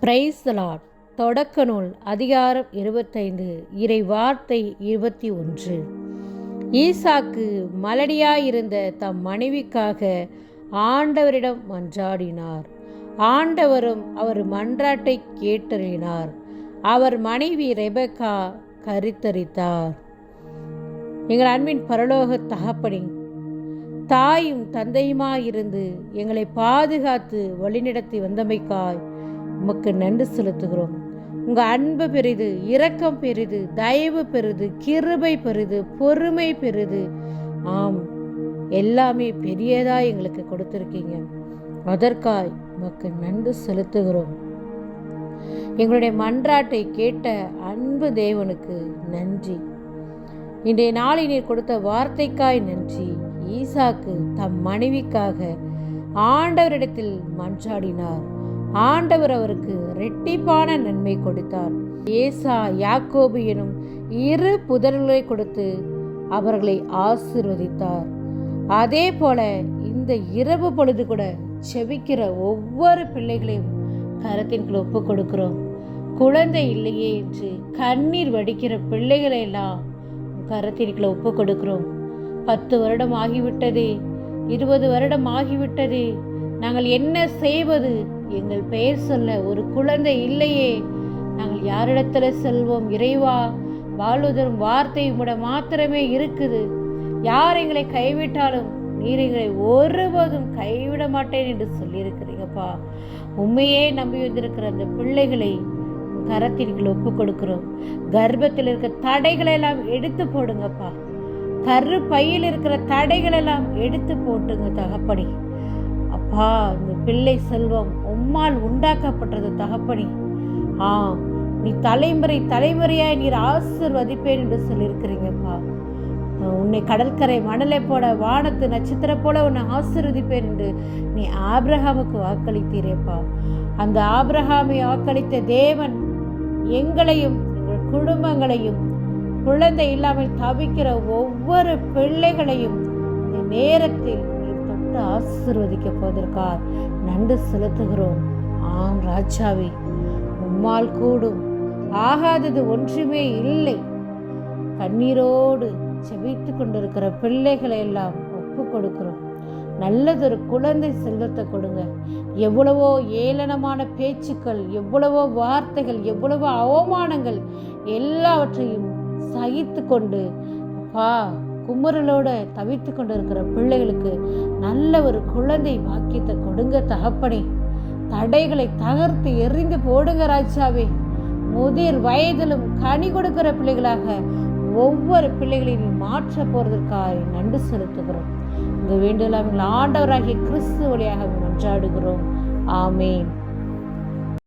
Price lot தொடக்க நூல் அதிகாரம் இருபத்தைந்து இறை வார்த்தை இருபத்தி ஒன்று. ஈசாக்கு மலடியாயிருந்த தம் மனைவிக்காக ஆண்டவரிடம் மன்றாடினார். ஆண்டவரும் அவர் மன்றாட்டை கேட்டறினார். அவர் மனைவி ரெபக்கா கருத்தரித்தார். எங்கள் அன்பின் பரலோக தகப்பனி தாயும் தந்தையுமாயிருந்து எங்களை பாதுகாத்து வழிநடத்தி வந்தமைக்காய் உமக்கு நன்றி செலுத்துகிறோம். உங்க அன்பு பெரிது இரக்கம் பெரிது தயவு பெரிது கிருபை பெரிது பொறுமை பெரிது. ஆம் எல்லாமே பெரியதா எங்களுக்கு கொடுத்துருக்கீங்க. அதற்காய் உமக்கு நன்றி செலுத்துகிறோம். எங்களுடைய மன்றாட்டை கேட்ட அன்பு தேவனுக்கு நன்றி. இன்றைய நாளை நீர் கொடுத்த வார்த்தைக்காய் நன்றி. ஈசாக்கு தம் மனைவிக்காக ஆண்டவரிடத்தில் மன்றாடினார். ஆண்டவர் அவருக்கு ரெட்டிப்பான நன்மை கொடுத்தார். ஏசா யாக்கோபு எனும் இரு புதல்களை கொடுத்து அவர்களை ஆசிர்வதித்தார். அதே போல இந்த இரவு பொழுது கூட செபிக்கிற ஒவ்வொரு பிள்ளைகளையும் கரத்தின்குள் ஒப்பு கொடுக்கிறோம். குழந்தை இல்லையே என்று கண்ணீர் வடிக்கிற பிள்ளைகளை எல்லாம் கரத்திற்குள்ள ஒப்பு கொடுக்கிறோம். பத்து வருடம் ஆகிவிட்டது இருபது வருடம் ஆகிவிட்டது நாங்கள் என்ன செய்வது? எங்கள் பெயர் சொல்ல ஒரு குழந்தை இல்லையே. நாங்கள் யாரிடத்துல செல்வோம்? இறைவா வாழ்வதரும் வார்த்தை உட மாத்திரமே இருக்குது. யார் எங்களை கைவிட்டாலும் நீர் எங்களை ஒருபோதும் கைவிட மாட்டேன் என்று சொல்லியிருக்கிறீங்கப்பா. உண்மையே நம்பி வந்திருக்கிற அந்த பிள்ளைகளை கரத்திற்குள் ஒப்பு கொடுக்கிறோம் கர்ப்பத்தில் இருக்க தடைகளை எல்லாம் எடுத்து போடுங்கப்பா. கரு பையில் இருக்கிற தடைகள் எல்லாம் எடுத்து போட்டுங்க தகப்படி அப்பா இந்த பிள்ளை செல்வம் உம்மால் உண்டாக்கப்பட்டது தகப்பனி. ஆ நீ தலைமுறை தலைமுறையாய் நீர் ஆசிர்வதிப்பேன் என்று சொல்லியிருக்கிறீங்கப்பா. உன்னை கடற்கரை மணலை போல வானத்து நட்சத்திரம் போல உன்னை ஆசிர்வதிப்பேன் என்று நீ ஆப்ரஹாமுக்கு வாக்களித்தீரேப்பா. அந்த ஆப்ரஹாமை வாக்களித்த தேவன் எங்களையும் எங்கள் குடும்பங்களையும் குழந்தை இல்லாமல் தவிக்கிற ஒவ்வொரு பிள்ளைகளையும் நேரத்தில் நீர் ஆசிர்வதிக்க போவதற்காக நன்றி செலுத்துகிறோம். ஆம் ராஜாவே உம்மால் கூடும். ஆகாதது ஒன்றுமே இல்லை. கண்ணீரோடு செபித்து கொண்டிருக்கிற பிள்ளைகளை எல்லாம் ஒப்பு கொடுக்கிறோம். நல்லதொரு குழந்தை செல்வத்தை கொடுங்க. எவ்வளவோ ஏளனமான பேச்சுக்கள் எவ்வளவோ வார்த்தைகள் எவ்வளவோ அவமானங்கள் எல்லாவற்றையும் சகித்து கொண்டு பா குமரலோட தவித்து கொண்டு இருக்கிற பிள்ளைகளுக்கு நல்ல ஒரு குழந்தை பாக்கியத்தை கொடுங்க தகப்பனே. தடைகளை தகர்த்து எரிந்து போடுங்க ராஜாவே. முதிர் வயதிலும் கனி கொடுக்கிற பிள்ளைகளாக ஒவ்வொரு பிள்ளைகளையும் மாற்ற போறதற்காக நன்றி செலுத்துகிறோம். இந்த வேண்டுதல் ஆண்டவராகிய கிறிஸ்து வழியாக மன்றாடுகிறோம் ஆமேன்.